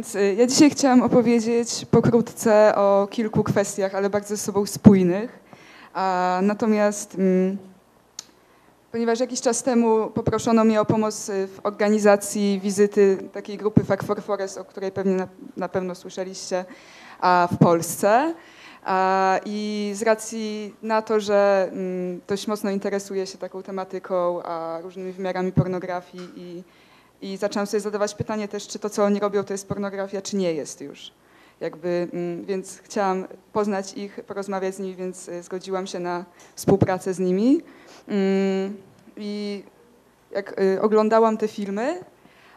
Więc y, ja dzisiaj chciałam opowiedzieć pokrótce o kilku kwestiach, ale bardzo ze sobą spójnych. A, natomiast mm, ponieważ jakiś czas temu poproszono mnie o pomoc y, w organizacji wizyty takiej grupy Fact for Forest, o której pewnie na, pewno słyszeliście, a, w Polsce. I z racji na to, że mm, dość mocno interesuję się taką tematyką, a różnymi wymiarami pornografii i i zaczęłam sobie zadawać pytanie też, czy to, co oni robią, to jest pornografia, czy nie jest już. Jakby, mm, więc chciałam poznać ich, porozmawiać z nimi, więc y, zgodziłam się na współpracę z nimi. Mm, I jak y, oglądałam te filmy,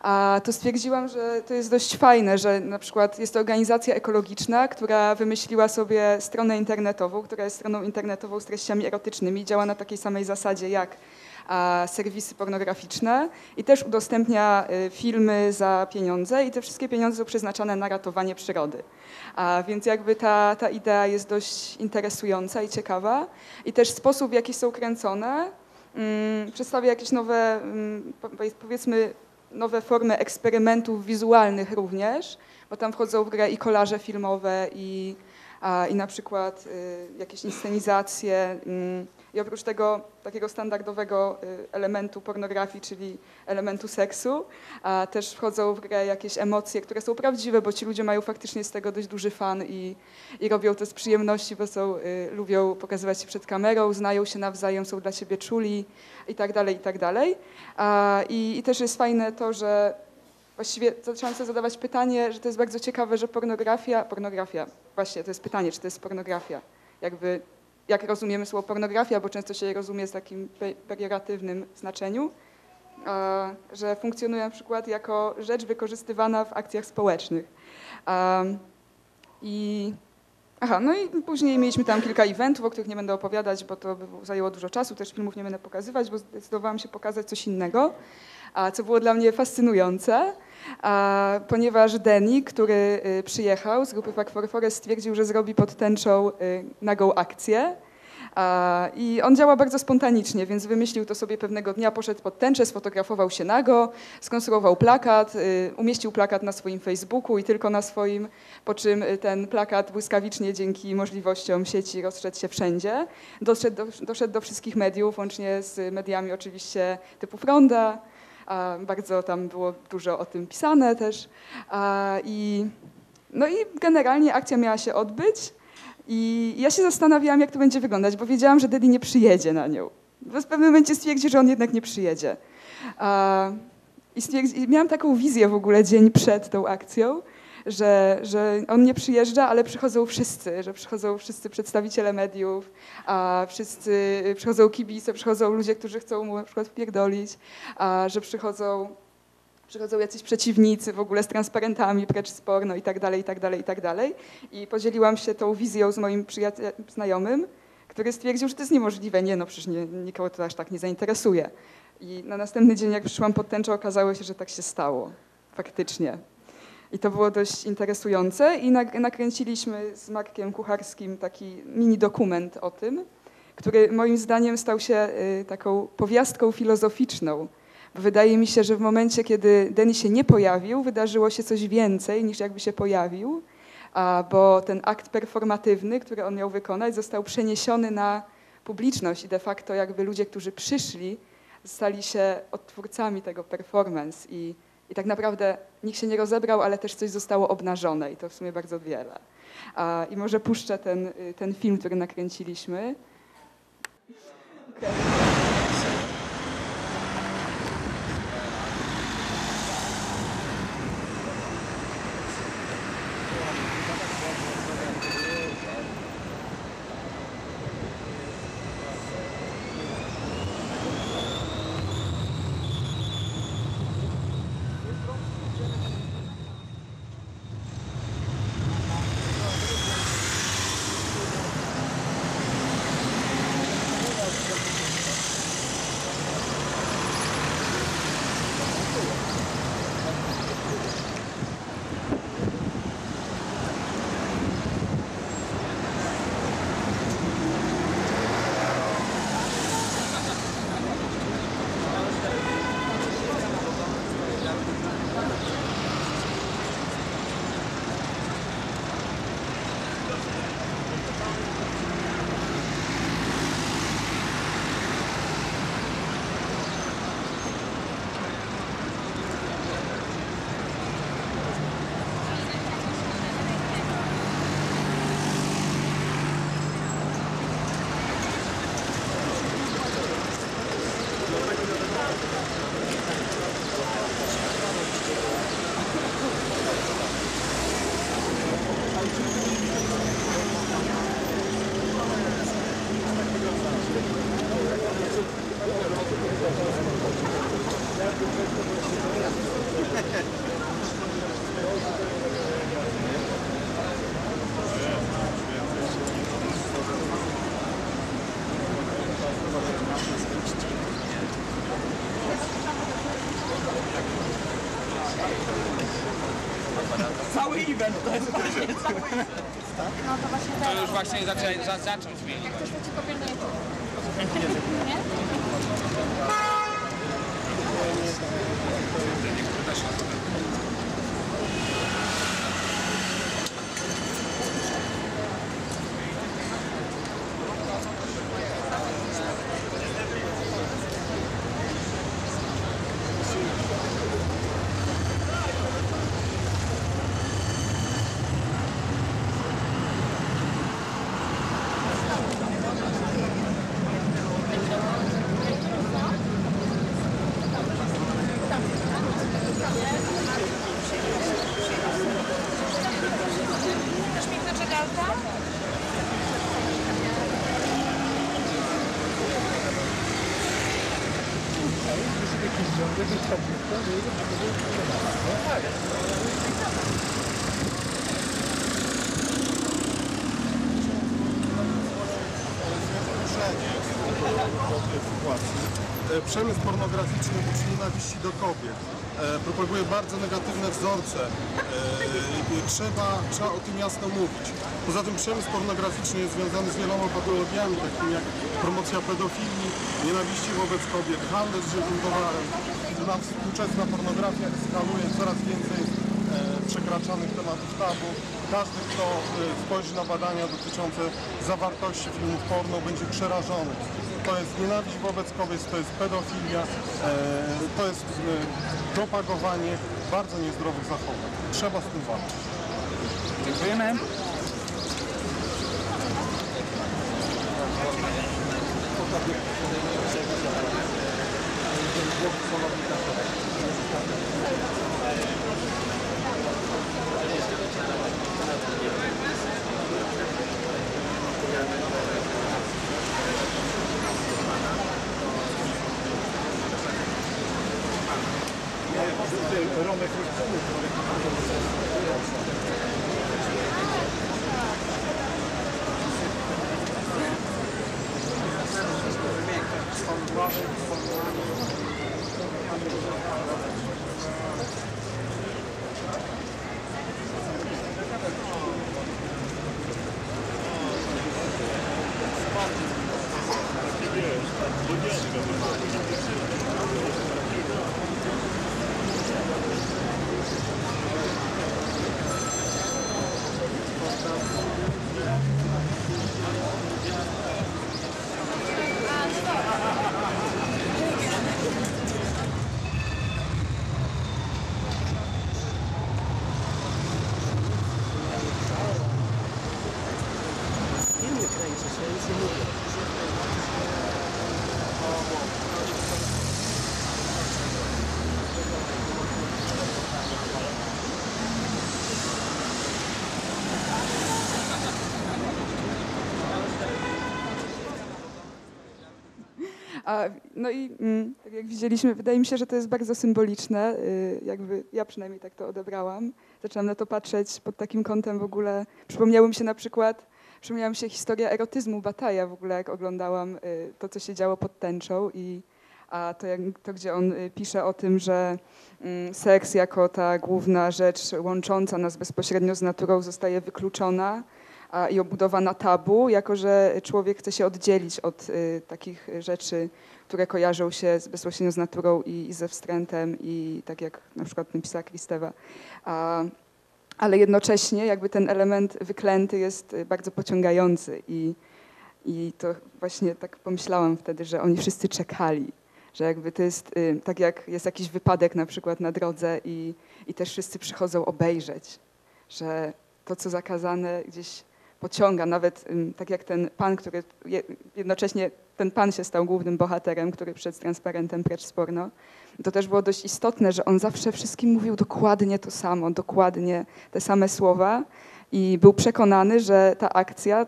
a to stwierdziłam, że to jest dość fajne, że na przykład jest to organizacja ekologiczna, która wymyśliła sobie stronę internetową, która jest stroną internetową z treściami erotycznymi, działa na takiej samej zasadzie jak serwisy pornograficzne i też udostępnia y, filmy za pieniądze i te wszystkie pieniądze są przeznaczone na ratowanie przyrody. A więc jakby ta, ta idea jest dość interesująca i ciekawa i też sposób, w jaki są kręcone, um, przedstawia jakieś nowe, um, powiedzmy, nowe formy eksperymentów wizualnych również, bo tam wchodzą w grę i kolaże filmowe i, i na przykład y, jakieś inscenizacje. Y, i oprócz tego takiego standardowego y, elementu pornografii, czyli elementu seksu, też wchodzą w grę jakieś emocje, które są prawdziwe, bo ci ludzie mają faktycznie z tego dość duży fan i, i robią to z przyjemności, bo są, y, lubią pokazywać się przed kamerą, znają się nawzajem, są dla siebie czuli i tak dalej, i tak i, I też jest fajne to, że właściwie zaczęłam sobie zadawać pytanie, że to jest bardzo ciekawe, że pornografia, pornografia, właśnie to jest pytanie, czy to jest pornografia, jakby jak rozumiemy słowo pornografia, bo często się je rozumie z takim perioratywnym znaczeniu, że funkcjonuje na przykład jako rzecz wykorzystywana w akcjach społecznych. I, aha, no i później mieliśmy tam kilka eventów, o których nie będę opowiadać, bo to by zajęło dużo czasu, też filmów nie będę pokazywać, bo zdecydowałam się pokazać coś innego, co było dla mnie fascynujące ponieważ Denny, który y, przyjechał z grupy Pack for Forest, stwierdził, że zrobi pod tęczą y, nagą akcję. I on działa bardzo spontanicznie, więc wymyślił to sobie pewnego dnia, poszedł pod tęczę, sfotografował się nago, skonstruował plakat, y, umieścił plakat na swoim Facebooku i tylko na swoim, po czym ten plakat błyskawicznie dzięki możliwościom sieci rozszedł się wszędzie. Doszedł do, doszedł do wszystkich mediów, łącznie z mediami oczywiście typu Fronda, bardzo tam było dużo o tym pisane też. I, no i generalnie akcja miała się odbyć i ja się zastanawiałam, jak to będzie wyglądać, bo wiedziałam, że Daddy nie przyjedzie na nią. W pewnym momencie stwierdził, że on jednak nie przyjedzie. I, stwierdzi, miałam taką wizję w ogóle dzień przed tą akcją, że, że on nie przyjeżdża, ale przychodzą wszyscy, że przychodzą wszyscy przedstawiciele mediów, a wszyscy przychodzą kibice, przychodzą ludzie, którzy chcą mu na przykład wpierdolić, a że przychodzą przychodzą jacyś przeciwnicy w ogóle z transparentami, precz z porno i tak dalej, i tak dalej, i tak dalej. I podzieliłam się tą wizją z moim znajomym, który stwierdził, że to jest niemożliwe. Nie, no przecież nie, nikogo to aż tak nie zainteresuje. I na następny dzień, jak przyszłam pod tęczę, okazało się, że tak się stało. Faktycznie. I to było dość interesujące. I nakręciliśmy z Markiem Kucharskim taki mini dokument o tym, który moim zdaniem stał się y, taką powiastką filozoficzną. wydaje mi się, że w momencie, kiedy Denis się nie pojawił, wydarzyło się coś więcej niż jakby się pojawił, bo ten akt performatywny, który on miał wykonać, został przeniesiony na publiczność i de facto jakby ludzie, którzy przyszli, stali się odtwórcami tego performance. I i tak naprawdę nikt się nie rozebrał, ale też coś zostało obnażone i to w sumie bardzo wiele. I może puszczę ten, y, ten film, który nakręciliśmy. Okay. No to właśnie To już właśnie zaczę, za, zaczął zmienić. Jak ktoś to ci kopie Nie? E, Przemysł pornograficzny uczy nienawiści do kobiet. E, Propaguje bardzo negatywne wzorce. E, Trzeba, trzeba o tym jasno mówić. Poza tym przemysł pornograficzny jest związany z wieloma patologiami, takimi jak promocja pedofilii, nienawiści wobec kobiet, handel z żywym towarem. Nam współczesna pornografia eskaluje, coraz więcej e, przekraczanych tematów tabu. Każdy, kto spojrzy na badania dotyczące zawartości filmów porno, będzie przerażony. To jest nienawiść wobec kobiet, to jest pedofilia, e, to jest e, propagowanie bardzo niezdrowych zachowań. Trzeba z tym walczyć. Dziękujemy. A, no i mm, tak jak widzieliśmy, wydaje mi się, że to jest bardzo symboliczne. y, Jakby ja przynajmniej tak to odebrałam. Zaczęłam na to patrzeć pod takim kątem w ogóle. Przypomniały mi się na przykład, przypomniała mi się historia erotyzmu Bataja w ogóle, jak oglądałam y, to, co się działo pod tęczą i a to, jak, to gdzie on y, pisze o tym, że mm, seks jako ta główna rzecz łącząca nas bezpośrednio z naturą zostaje wykluczona a, i obudowana tabu, jako że człowiek chce się oddzielić od y, takich rzeczy, które kojarzą się z, bezpośrednio z naturą i, i ze wstrętem i tak jak na przykład napisała Kristewa. A, ale jednocześnie jakby ten element wyklęty jest y, bardzo pociągający i, i to właśnie tak pomyślałam wtedy, że oni wszyscy czekali, że jakby to jest y, tak jak jest jakiś wypadek na przykład na drodze i, i też wszyscy przychodzą obejrzeć, że to co zakazane gdzieś pociąga, nawet tak jak ten pan, który je, jednocześnie ten pan się stał głównym bohaterem, który przed transparentem precz z porno. To też było dość istotne, że on zawsze wszystkim mówił dokładnie to samo, dokładnie te same słowa i był przekonany, że ta akcja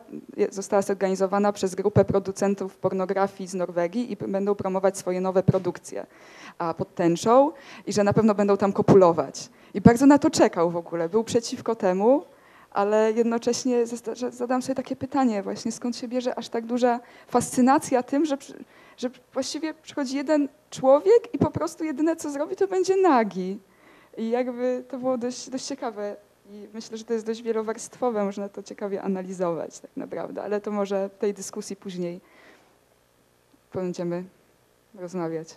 została zorganizowana przez grupę producentów pornografii z Norwegii i będą promować swoje nowe produkcje a pod tęczą i że na pewno będą tam kopulować. I bardzo na to czekał w ogóle, był przeciwko temu, ale jednocześnie zadam sobie takie pytanie właśnie, skąd się bierze aż tak duża fascynacja tym, że, że właściwie przychodzi jeden człowiek i po prostu jedyne co zrobi to będzie nagi. I jakby to było dość, dość ciekawe I myślę, że to jest dość wielowarstwowe, można to ciekawie analizować tak naprawdę, ale to może w tej dyskusji później będziemy rozmawiać.